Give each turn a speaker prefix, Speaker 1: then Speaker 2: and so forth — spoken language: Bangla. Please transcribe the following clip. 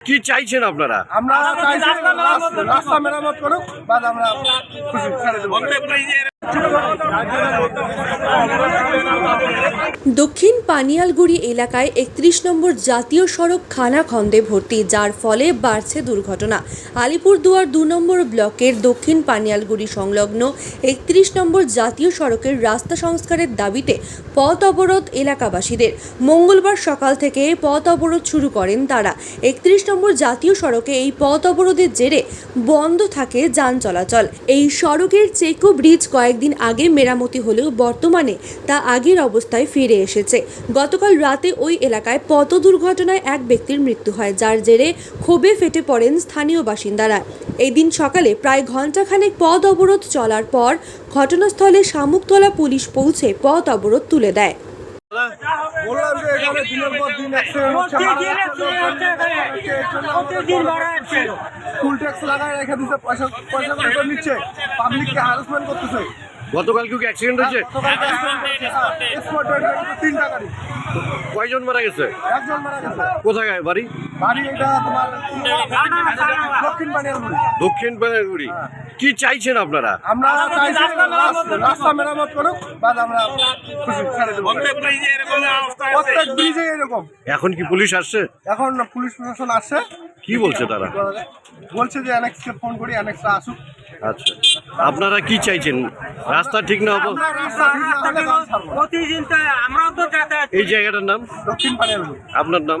Speaker 1: কি চাইছেন আপনারা?
Speaker 2: আমরা রাস্তা মেরামত করুক বাদ আমরা খুশি ছেড়ে দেবো।
Speaker 3: দক্ষিণ পানিয়ালগুড়ি এলাকায় একত্রিশ নম্বর জাতীয় সড়ক খানাখন্দে ভর্তি, যার ফলে বাড়ছে দুর্ঘটনা। আলিপুরদুয়ার দু নম্বর ব্লকের দক্ষিণ পানিয়ালগুড়ি সংলগ্ন একত্রিশ নম্বর জাতীয় সড়কের রাস্তা সংস্কারের দাবিতে পথ অবরোধ এলাকাবাসীদের। মঙ্গলবার সকাল থেকে পথ অবরোধ শুরু করেন তারা। একত্রিশ নম্বর জাতীয় সড়কে এই পথ অবরোধের জেরে বন্ধ থাকে যান চলাচল। এই সড়কের চেকো ব্রিজ কয়েকদিন আগে মেরামতি হলেও বর্তমানে তা আগের অবস্থায় ফিরে এসেছে। গতকাল রাতে ওই এলাকায় পথ দুর্ঘটনায় এক ব্যক্তির মৃত্যু হয়, যার জেরে ক্ষোভে ফেটে পড়েন স্থানীয় বাসিন্দারা। এই দিন সকালে প্রায় ঘণ্টাখানেক পথ অবরোধ চলার পর ঘটনাস্থলে শামুকতলা পুলিশ পৌঁছে পথ অবরোধ তুলে দেয়।
Speaker 2: বললাম দিনের পর দিন অ্যাক্সিডেন্ট হচ্ছে ফুল ট্যাক্স লাগায় রেখে দিচ্ছে পয়সা পয়সা করে করে নিচ্ছে পাবলিককে হ্যারাসমেন্ট করতেছে।
Speaker 1: গতকাল কি অ্যাক্সিডেন্ট হয়েছে?
Speaker 2: তিনটা গাড়ি।
Speaker 1: কয়জন মারা গেছে?
Speaker 2: একজন মারা গেছে।
Speaker 1: কোথায় বাড়ি?
Speaker 2: বাড়ি এটা তোমার দক্ষিণ বানিয়ালগুড়ি
Speaker 1: দক্ষিণ পানিয়ালগুড়ি কি চাইছেন আপনারা?
Speaker 2: আমরা চাইছি রাস- রাস্তা মেরামত করুক বাদ আমরা প্রত্যেক ব্রিজে এরকম।
Speaker 1: এখন কি পুলিশ আসছে?
Speaker 2: এখন পুলিশ প্রশাসন আসছে।
Speaker 1: কি বলছে তারা?
Speaker 2: বলছে যে অ্যানেক্সকে ফোন করি অ্যানেক্সটা আসুক।
Speaker 1: আচ্ছা। আপনারা কি চাইছেন? রাস্তা ঠিক না হব? এই জায়গাটার নাম? আপনার নাম?